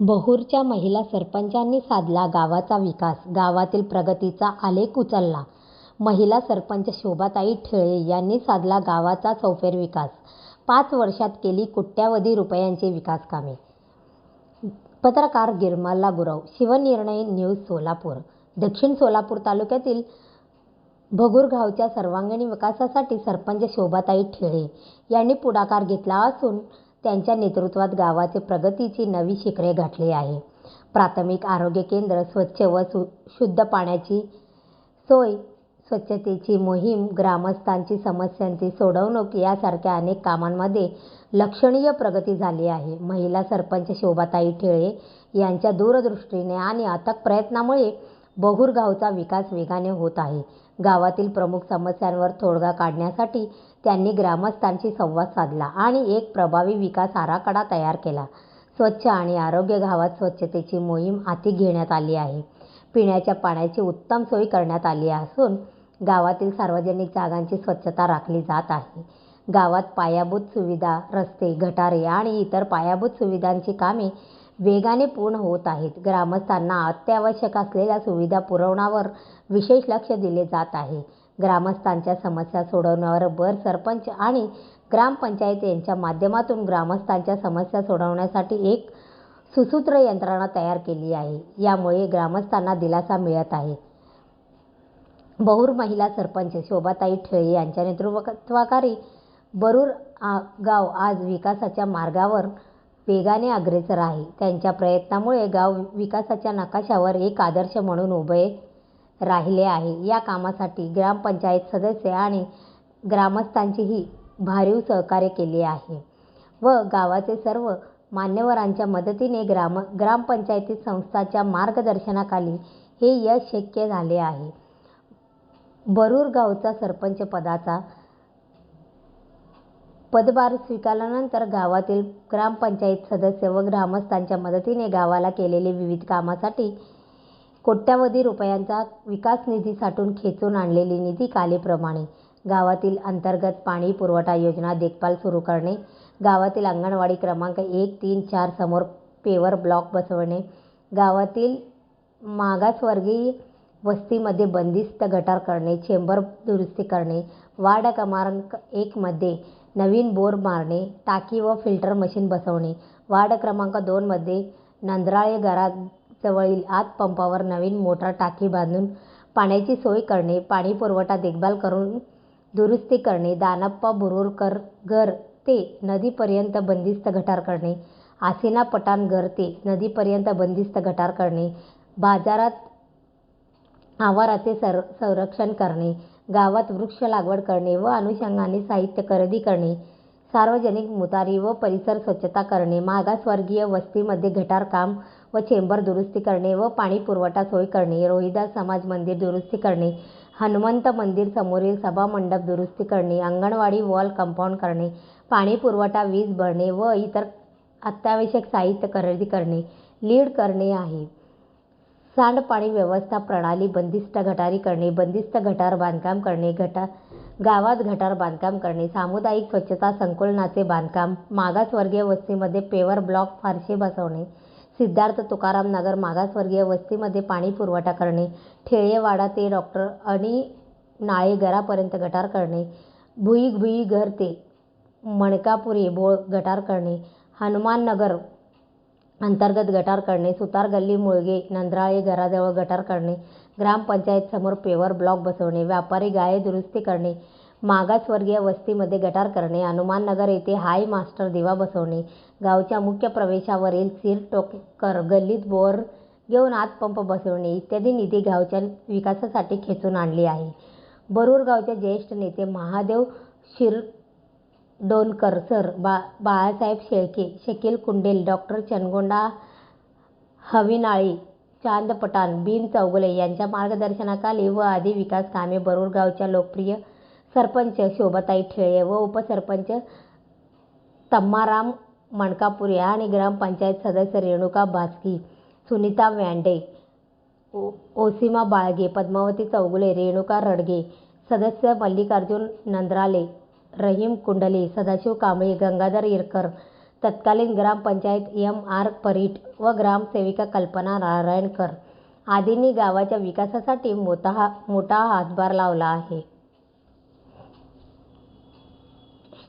बहूरच्या महिला सरपंचांनी साधला गावाचा विकास, गावातील प्रगतीचा आलेख उचलला. महिला सरपंच शोभाताई ठेळे यांनी साधला गावाचा चौफेर विकास, पाच वर्षात केली कोट्यवधी रुपयांची विकासकामे. पत्रकार गिरमला गुरव, शिवनिर्णय न्यूज सोलापूर दक्षिण सोलापूर तालुक्यातील भगुरगावच्या सर्वांगीण विकासासाठी सरपंच शोभाताई ठेळे यांनी पुढाकार घेतला असून त्यांच्या नेतृत्वात गावाचे प्रगतीची नवी शिखरे गाठली आहे प्राथमिक आरोग्य केंद्र, स्वच्छ व शुद्ध पाण्याची सोय, स्वच्छतेची मोहीम, ग्रामस्थांची समस्यांची सोडवणूक यासारख्या अनेक कामांमध्ये लक्षणीय प्रगती झाली आहे. महिला सरपंच शोभाताई ठेळे यांच्या दूरदृष्टीने आणि अथक प्रयत्नामुळे बहुर गावचा विकास वेगाने होत आहे. गावातील प्रमुख समस्यांवर तोडगा काढण्यासाठी त्यांनी ग्रामस्थांशी संवाद साधला आणि एक प्रभावी विकास आराखडा तयार केला. स्वच्छ आणि आरोग्य गावात स्वच्छतेची मोहीम हाती घेण्यात आली आहे. पिण्याच्या पाण्याची उत्तम सोय करण्यात आली असून गावातील सार्वजनिक जागांची स्वच्छता राखली जात आहे. गावात पायाभूत सुविधा, रस्ते, गटारे आणि इतर पायाभूत सुविधांची कामे वेगाने पूर्ण होत आहेत. ग्रामस्थांना अत्यावश्यक असलेल्या सुविधा पुरवण्यावर विशेष लक्ष दिले जात आहे. ग्रामस्थांच्या समस्या सोडवण्यावर भर सरपंच आणि ग्रामपंचायत यांच्या माध्यमातून ग्रामस्थांच्या समस्या सोडवण्यासाठी एक सुसूत्र यंत्रणा तयार केली आहे. यामुळे ग्रामस्थांना दिलासा मिळत आहे. बहुर महिला सरपंच शोभाताई ठेळे यांच्या नेतृत्वाखाली आ गाव आज विकासाच्या मार्गावर वेगाने अग्रेसर आहे. त्यांच्या प्रयत्नामुळे गाव विकासाच्या नकाशावर एक आदर्श म्हणून उभे राहिले आहे. या कामासाठी ग्रामपंचायत सदस्य आणि ग्रामस्थांचीही भरीव सहकार्य केले आहे व गावाचे सर्व मान्यवरांच्या मदतीने, ग्राम ग्रामपंचायती संस्थांच्या मार्गदर्शनाखाली हे यश शक्य झाले आहे. भरूर गावचा सरपंचपदाचा पदभार स्वीकारल्यानंतर गावातील ग्रामपंचायत सदस्य व ग्रामस्थांच्या मदतीने गावाला केलेले विविध कामासाठी कोट्यवधी रुपयांचा विकास निधी साठून खेचून आणलेली निधी खालीलप्रमाणे गावातील अंतर्गत पाणी पुरवठा योजना देखभाल सुरू करणे, गावातील अंगणवाडी क्रमांक एक, तीन, चार समोर पेवर ब्लॉक बसवणे, गावातील मागासवर्गीय वस्तीमध्ये बंदिस्त गटार करणे, चेंबर दुरुस्ती करणे, वार्ड क्रमांक एकमध्ये नवीन बोर मारणे, टाकी व फिल्टर मशीन बसवणे, वार्ड क्रमांक दोनमध्ये नंदराळे घराजवळील हातपंपावर नवीन मोटार टाकी बांधून पाण्याची सोय करणे, पाणीपुरवठा देखभाल करून दुरुस्ती करणे, दानप्पा बोरकर घर ते नदीपर्यंत बंदिस्त गटार करणे, आसिना पठाण घर ते नदीपर्यंत बंदिस्त गटार करणे, बाजारात आवाराचे सर संरक्षण करणे, गावात वृक्ष लागवड करणे व अनुषंगाने साहित्य खरेदी करणे, सार्वजनिक मुतारी व परिसर स्वच्छता करणे, मागासवर्गीय वस्तीमध्ये गटार काम व चेंबर दुरुस्ती करणे व पाणीपुरवठा सोय करणे, रोहिदास समाज मंदिर दुरुस्ती करणे, हनुमंत मंदिर समोरील सभामंडप दुरुस्ती करणे, अंगणवाडी वॉल कंपाऊंड करणे, पाणी पुरवठा वीज भरणे व इतर अत्यावश्यक साहित्य खरेदी करणे, लीड करणे आहे. सांडपाणी व्यवस्था प्रणाली, बंदिस्त गटारी करणे, बंदिस्त गटार बांधकाम करणे, गटा गावात गटार बांधकाम करणे, सामुदायिक स्वच्छता संकुलनाचे बांधकाम, मागासवर्गीय वस्तीमध्ये पेवर ब्लॉक फारसे बसवणे, सिद्धार्थ तुकाराम नगर मागासवर्गीय वस्तीमध्ये पाणी पुरवठा करणे, ठेळेवाडा ते डॉक्टर अणि नाळे घरापर्यंत गटार करणे, भुई भुई घर ते मणकापुरे बोळ गटार करणे, हनुमाननगर अंतर्गत गटार करणे, सुतार गल्ली मुळगे नंदराळे घराजवळ गटार करणे, ग्रामपंचायत समोर पेवर ब्लॉक बसवणे, व्यापारी गाळे दुरुस्ती करणे, मागासवर्गीय वस्तीमध्ये गटार करणे, हनुमाननगर येथे हाय मास्टर दिवा बसवणे, गावच्या मुख्य प्रवेशावरील सील टोकर गल्लीत बोअर घेऊन हातपंप बसवणे इत्यादी निधी गावच्या विकासासाठी खेचून आणली आहे. बरूर गावचे ज्येष्ठ नेते महादेव शिरढोणकर सर, बा बाळासाहेब शेळके, शकील कुंडेल, डॉक्टर चनगोंडा हविनाळी चांद पठाण, बिन चौगुले यांच्या मार्गदर्शनाखाली व आदी विकास कामे बहूर गावच्या लोकप्रिय सरपंच शोभाताई ठेळे व उपसरपंच तम्माराम मणकापुरे आणि ग्रामपंचायत सदस्य रेणुका भास्की, सुनीता व्यांडे, ओसिमा बाळगे, पद्मावती चौगुले, रेणुका रडगे, सदस्य मल्लिकार्जुन नंद्राले रहीम कुंडले, सदाशिव कांबळे, गंगाधर इरकर, तत्कालीन ग्रामपंचायत एम आर परीट व ग्रामसेविका कल्पना नारायणकर आदींनी गावाच्या विकासासाठी मोठा मोठा हातभार लावला आहे